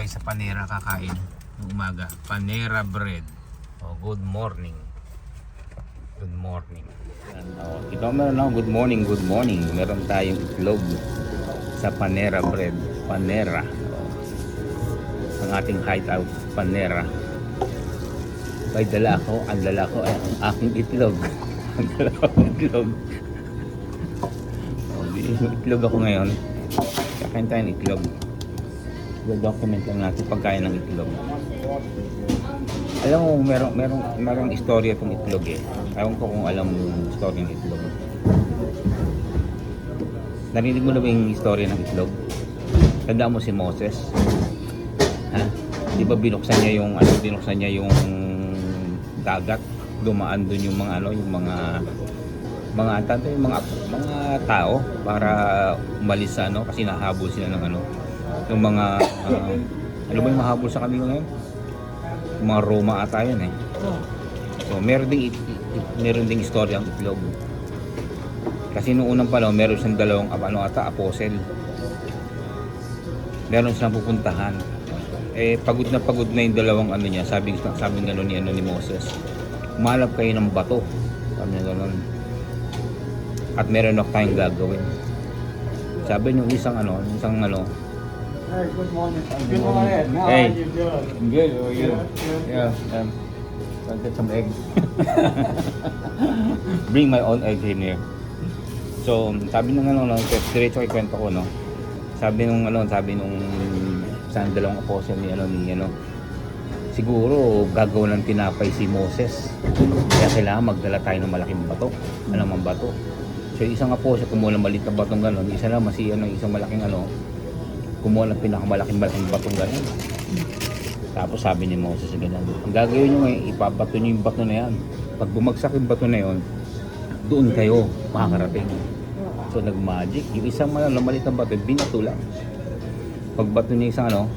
tayo sa Panera kakain ng umaga. Panera bread. Oh, good morning. Good morning. Oh, ito meron ako, good morning, good morning. Meron tayong itlog sa Panera bread. Panera. Oh. Ang ating hideout, Panera. May dala ako, ang dala ko ay ang aking itlog. ang dala ko itlog. Oh, itlog ako ngayon. Kakain tayo ng itlog. Document lang natin pagkain ng itlog. Alam mo, merong, merong, merong istorya itong itlog eh. Ewan ko kung alam mo yung istorya ng itlog. Narinig mo na ba yung istorya ng itlog? Tanda mo si Moses? Ha? Di ba binuksan niya yung, ano, binuksan niya yung dagat? Dumaan dun yung mga, ano, yung mga mga tanto yung mga mga tao para umalis ano kasi nahabol sila ng ano yung mga ah, ano ba yung mahabol sa kanila ngayon? Yung mga Roma ata yun eh. So meron ding meron ding istorya ang itlog. Kasi noong unang panahon meron siyang dalawang ano ata apostle. Meron siyang pupuntahan. Eh pagod na pagod na yung dalawang ano niya sabi sabi ng ni ano ni Moses umalap kayo ng bato. Sabi niya gano'n at meron ako tayong gagawin. Sabi nung isang ano, isang ano, Hey, good morning. Good morning. How Hey. are you doing? good, how are you? Good. Yeah, um, I'll get some egg. Bring my own egg in here. So, sabi nung ano, no, diretso kay kwento ko, no. Sabi nung ano, sabi nung isang dalawang apostle ni ano ni ano, siguro gagawa ng tinapay si Moses. Kaya kailangan magdala tayo ng malaking bato. Ano mang bato. So isang apostle kumuha ng maliit na batong gano'n, isa naman si ano, isang malaking ano, kumuha ng pinakamalaking malaking batong gano'n. Tapos sabi ni Moses ganyan, ang gagawin nyo ngayon, ipabato nyo yung bato na yan. Pag bumagsak yung bato na yon, doon kayo makakarating. So nag-magic, yung isang malo, maliit na bato, binato lang. Pagbato niya isang ano,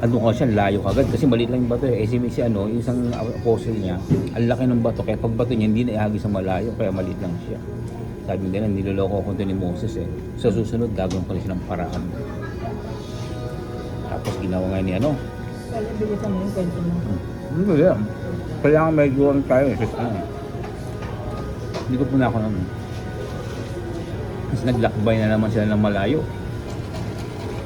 ano ko siya, layo kagad kasi maliit lang yung bato eh. Eh si, si ano, yung isang apostle niya, ang laki ng bato, kaya pagbato niya, hindi na ihagi sa malayo, kaya maliit lang siya. Sabi nila, niloloko ko to ni Moses eh. Sa susunod, gagawin ko na siya ng paraan. Tapos ginawa nga ni ano, Kaya bilisan mo yung kwento mo. hindi ko yan. Kailangan medyo ano tayo eh. Kasi ano, hindi ko po na ako nun. Kasi naglakbay na naman sila ng malayo.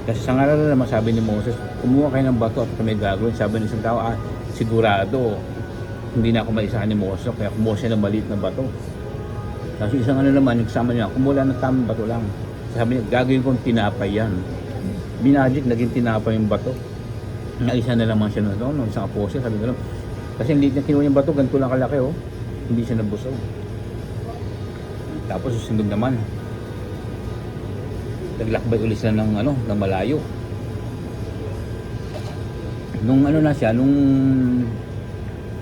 Kasi sa ngalan na naman sabi ni Moses, kumuha kayo ng bato at kami gagawin. Sabi ng isang tao, ah, sigurado, hindi na ako maisahan ni Moses. Kaya kumuha siya ng maliit na bato. Kasi isang ano naman, yung kasama niya, kumuha lang ng tamang bato lang. Sabi niya, gagawin kong tinapay yan. Binajik, naging tinapay yung bato. Naisa na naman siya noon, no, isang apostle, sabi ko. Kasi hindi niya kinuha yung bato, ganito lang kalaki, oh. Hindi siya nabusog. Tapos susunod naman, naglakbay ulit sila ng ano, ng malayo. Nung ano na siya, nung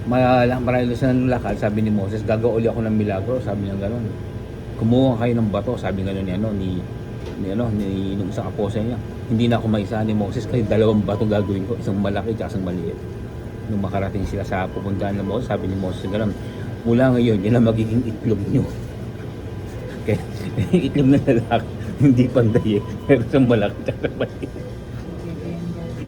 marami sila ng lakad, sabi ni Moses, gagawa uli ako ng milagro, sabi niya gano'n. Kumuha kayo ng bato, sabi gano'n ni ano, ni, ni ano, ni nung isang apostle niya. Hindi na ako maisahan ni Moses, kasi dalawang bato gagawin ko, isang malaki at isang maliit. Nung makarating sila sa pupuntahan ng Moses, sabi ni Moses gano'n, mula ngayon, yan ang magiging itlog niyo. Kaya, itlog na lalaki, hindi panday eh. Pero sa malaki at sa maliit.